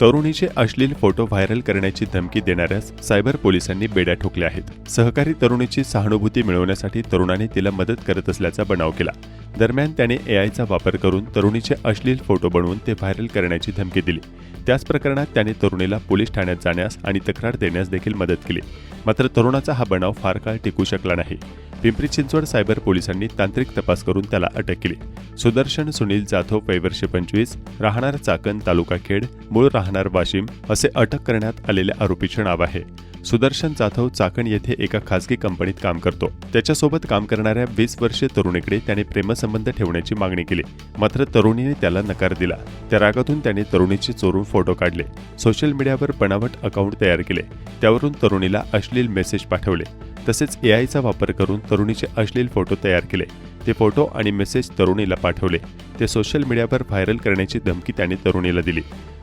तरुणीचे अश्लील photo viral करण्याची धमकी देणाऱ्यास सायबर पोलिसांनी बेड्या ठोकल्या आहेत. सहकारी तरुणीची सहानुभूती मिळवण्यासाठी तरुणाने तिला मदत करत असल्याचा बनाव केला. दरम्यान त्याने एआयचा वापर करून तरुणीचे अश्लील फोटो बनवून ते व्हायरल करण्याची धमकी दिली. त्याच प्रकरणात त्याने तरुणीला पोलीस ठाण्यात जाण्यास आणि तक्रार देण्यास देखील मदत केली. मात्र तरुणाचा हा बनाव फार काळ टिकू शकला नाही. पिंपरी चिंचवड सायबर पोलिसांनी तांत्रिक तपास करून त्याला अटक केली. सुदर्शन सुनील जाधव वैवर्ष पंचवीस राहणार चाकण तालुका खेड मूळ राहणार वाशिम असे अटक करण्यात आलेल्या आरोपीचे नाव आहे. सुदर्शन जाधव चाकण येथे एका खासगी कंपनीत काम करतो. त्याच्यासोबत काम करणाऱ्या वीस वर्षीय तरुणीकडे त्याने प्रेमसंबंध ठेवण्याची मागणी केली. मात्र तरुणीने त्याला नकार दिला. त्या रागातून त्याने तरुणीचे चोरून फोटो काढले. सोशल मीडियावर बनावट अकाउंट तयार केले. त्यावरून तरुणीला अश्लील मेसेज पाठवले. तसेच एआयचा वापर करून तरुणीचे अश्लील फोटो तयार केले. ते फोटो आणि मेसेज तरुणीला पाठवले. ते सोशल मीडियावर व्हायरल करण्याची धमकी त्याने तरुणीला दिली.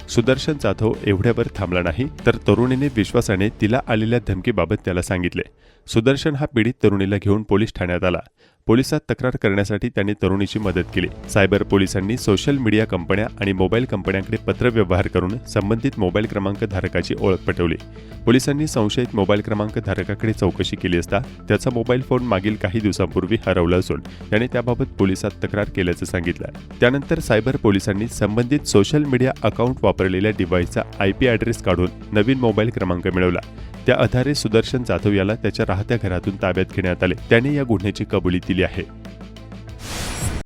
सुदर्शन जाधव एवढ्यावर थांबला नाही तर तरुणीने विश्वासाने तिला आलेल्या धमकीबाबत त्याला सांगितले. सुदर्शन हा पीडित तरुणीला घेऊन पोलीस ठाण्यात आला. पोलिसात तक्रार करण्यासाठी त्यांनी तरुणीची मदत केली. सायबर पोलिसांनी सोशल मीडिया कंपन्या आणि मोबाईल कंपन्यांकडे पत्रव्यवहार करून संबंधित मोबाईल क्रमांक धारकाची ओळख पटवली. पोलिसांनी संशयित मोबाईल क्रमांक धारकाकडे चौकशी केली असता त्याचा मोबाईल फोन मागील काही दिवसांपूर्वी हरवला असून त्याने त्याबाबत पोलिसात तक्रार केल्याचं सांगितलं. त्यानंतर सायबर पोलिसांनी संबंधित सोशल मीडिया अकाउंट वापरलेल्या डिव्हाइसचा आय पी ॲड्रेस काढून नवीन मोबाईल क्रमांक मिळवला. त्या आधारे सुदर्शन जाधव याला त्याच्या राहत्या घरातून ताब्यात घेण्यात आले. त्याने या गुन्ह्याची कबुली दिली आहे.